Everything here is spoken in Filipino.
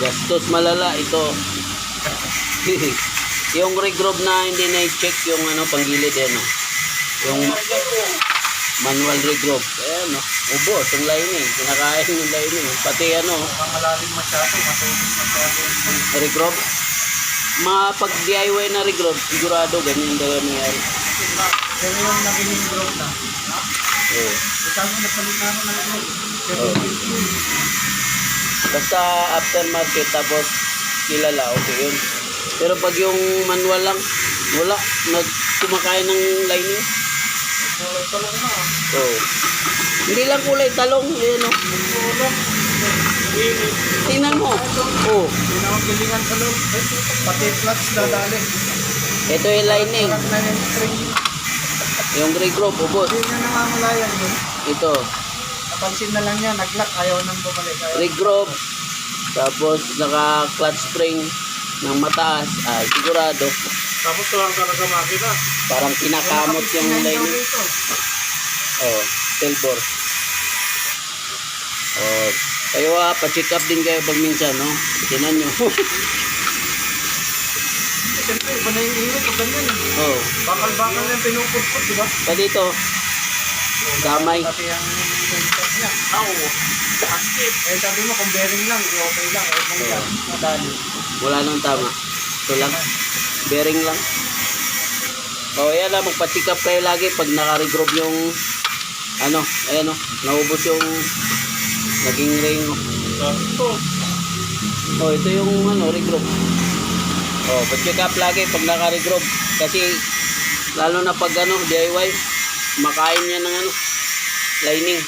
Gastos malala ito. yung regroove na hindi na-check yung ano panggilid eh no. Yung manual regroove. Ayan no. Ubos yung lining. Kinakain yung lining. Pati ano, Malalim masyado, matubig masyado. regroove. Mga pag DIY na regroove, sigurado ganyan daw yung nangyari. Pero yung naging growth na. Mo napalit na ako ng. Pero Oo. Basta aftermarket tapos kilala, okay yun. Pero pag yung manual lang, wala. Nag kumakain ng lining. kulay talong na. Oo. Hindi lang kulay talong, yun o. Tulong. Tingnan mo. Oo. Pinakagilingan sa loob. Pati clutch dadali. Ito yung lining. Na yung gray group, ubos. Hindi niya namamalayan. Ito, Napansin na lang niya, nag-lock, ayaw nang bumalik. Ayaw. group. Tapos naka clutch spring ng mataas. Ah, sigurado. Tapos tuwang ka na makina. Parang kinakamot yung lining. Oh, silver. Oh, kayo ah, pa-check up din kayo pag minsan, no? Tinan nyo. Siyempre, iba na yung init o ganyan. oh, Bakal-bakal na yung pinupudpud, di ba? pa dito. Damay. Pati ang sensor niya. Oo. Active. Eh sabi mo kung bearing lang, okay lang. Eh kung yan, madali. Wala nang tama. Ito lang. Bearing lang. Oh, yan lang. Magpa-check up kayo lagi pag naka-regroove yung ano, ayan o, naubos yung naging ring. Ito. Oh, ito yung ano, regroove. Oh, pa-check up lagi pag naka-regroove. Kasi, lalo na pag ano, DIY, makain niya ng ano, lining.